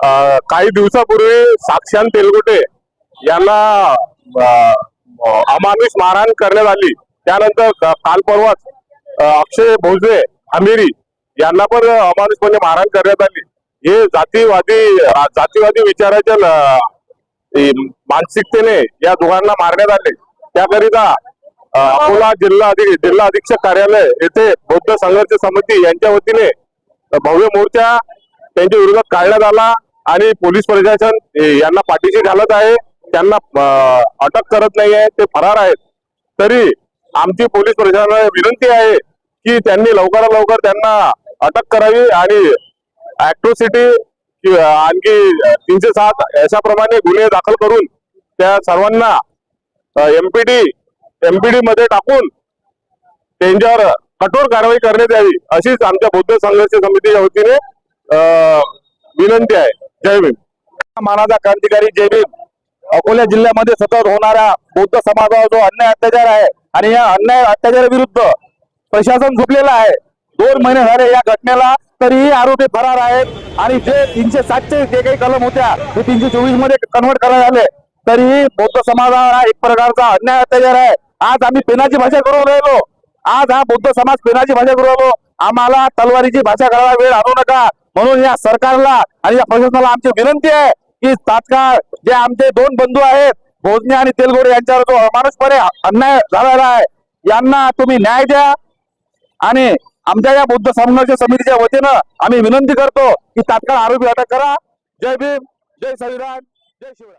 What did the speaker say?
अं, काही दिवसापूर्वी साक्षान तेलगोटे यांना अमानुष मारहाण करण्यात आली. त्यानंतर काल परवाच अक्षय भोजने अमेरी यांना पण अमानुषपणे मारहाण करण्यात आली. हे जातीवादी जातीवादी विचाराच्या मानसिकतेने या दोघांना मारण्यात आले. त्याकरिता अकोला जिल्हा अधिक जिल्हा अधीक्षक कार्यालय येथे बौद्ध संघर्ष समिती यांच्या वतीने भव्य मोर्चा त्यांच्या विरोधात काढण्यात आला आणि पोलीस प्रशासन यांना पाठीशी घालत आहे. त्यांना अटक करत नाही आहे ते फरार आहेत. तरी आमची पोलीस प्रशासनाला विनंती आहे की त्यांनी लवकरात लवकर त्यांना अटक करावी आणि ऍक्ट्रोसिटी आणखी तीनशे सात याच्याप्रमाणे गुन्हे दाखल करून त्या सर्वांना एमपीडी एमपीडी मध्ये टाकून त्यांच्यावर कठोर कारवाई करण्यात यावी अशीच आमच्या बौद्ध संघर्ष समितीच्या वतीने विनंती आहे. जय भीम. मानाचा क्रांतिकारी जय भीम. अकोला जिल्ह्यामध्ये सतत होणारा बौद्ध समाजावर जो अन्याय अत्याचार आहे आणि या अन्याय अत्याचाराविरुद्ध प्रशासन झुकलेलं आहे. दोन महिने झाले या घटनेला तरीही आरोपी फरार आहेत आणि जे तीनशे सातशे जे काही कलम होत्या ते तीनशे चोवीसमध्ये कन्वर्ट करण्यात आले. तरीही बौद्ध समाजावर हा एक प्रकारचा अन्याय अत्याचार आहे. आज आम्ही पेनाची भाषा करून राहिलो. आज हा बौद्ध समाज पेनाची भाषा करू राहिलो. आम्हाला तलवारीची भाषा करायला वेळ आणू नका. म्हणून या सरकारला आणि या प्रशासनाला आमची विनंती आहे की तात्काळ जे आमचे दोन बंधू आहेत भोजने आणि तेलगोडे यांच्यावर जो अमानुषपणे अन्याय झालेला आहे यांना तुम्ही न्याय द्या. आणि आमच्या या बुद्ध संघर्ष समितीच्या वतीनं आम्ही विनंती करतो की तात्काळ आरोपी अटक करा. जय भीम जय संविधान जय शिवराय